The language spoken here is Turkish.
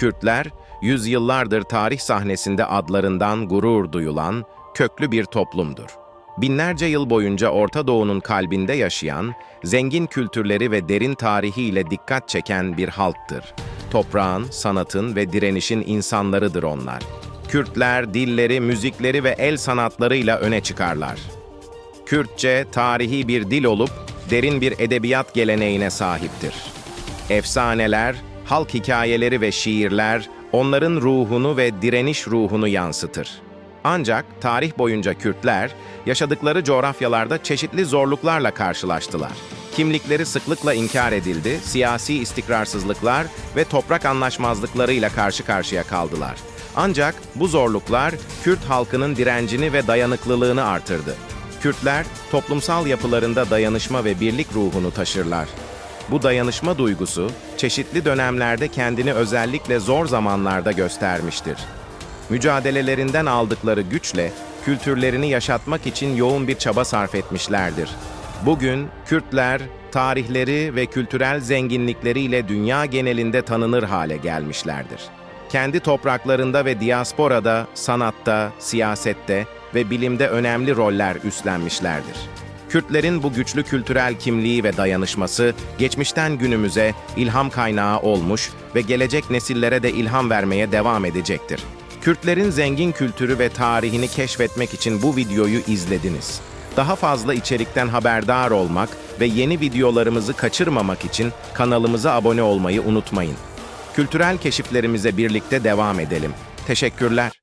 Kürtler, yüzyıllardır tarih sahnesinde adlarından gurur duyulan köklü bir toplumdur. Binlerce yıl boyunca Orta Doğu'nun kalbinde yaşayan, zengin kültürleri ve derin tarihiyle dikkat çeken bir halktır. Toprağın, sanatın ve direnişin insanlarıdır onlar. Kürtler dilleri, müzikleri ve el sanatlarıyla öne çıkarlar. Kürtçe tarihi bir dil olup derin bir edebiyat geleneğine sahiptir. Efsaneler, halk hikayeleri ve şiirler onların ruhunu ve direniş ruhunu yansıtır. Ancak tarih boyunca Kürtler yaşadıkları coğrafyalarda çeşitli zorluklarla karşılaştılar. Kimlikleri sıklıkla inkar edildi, siyasi istikrarsızlıklar ve toprak anlaşmazlıklarıyla karşı karşıya kaldılar. Ancak bu zorluklar Kürt halkının direncini ve dayanıklılığını artırdı. Kürtler toplumsal yapılarında dayanışma ve birlik ruhunu taşırlar. Bu dayanışma duygusu çeşitli dönemlerde kendini özellikle zor zamanlarda göstermiştir. Mücadelelerinden aldıkları güçle kültürlerini yaşatmak için yoğun bir çaba sarf etmişlerdir. Bugün Kürtler tarihleri ve kültürel zenginlikleriyle dünya genelinde tanınır hale gelmişlerdir. Kendi topraklarında ve diasporada, sanatta, siyasette ve bilimde önemli roller üstlenmişlerdir. Kürtlerin bu güçlü kültürel kimliği ve dayanışması geçmişten günümüze ilham kaynağı olmuş ve gelecek nesillere de ilham vermeye devam edecektir. Kürtlerin zengin kültürü ve tarihini keşfetmek için bu videoyu izlediniz. Daha fazla içerikten haberdar olmak ve yeni videolarımızı kaçırmamak için kanalımıza abone olmayı unutmayın. Kültürel keşiflerimize birlikte devam edelim. Teşekkürler.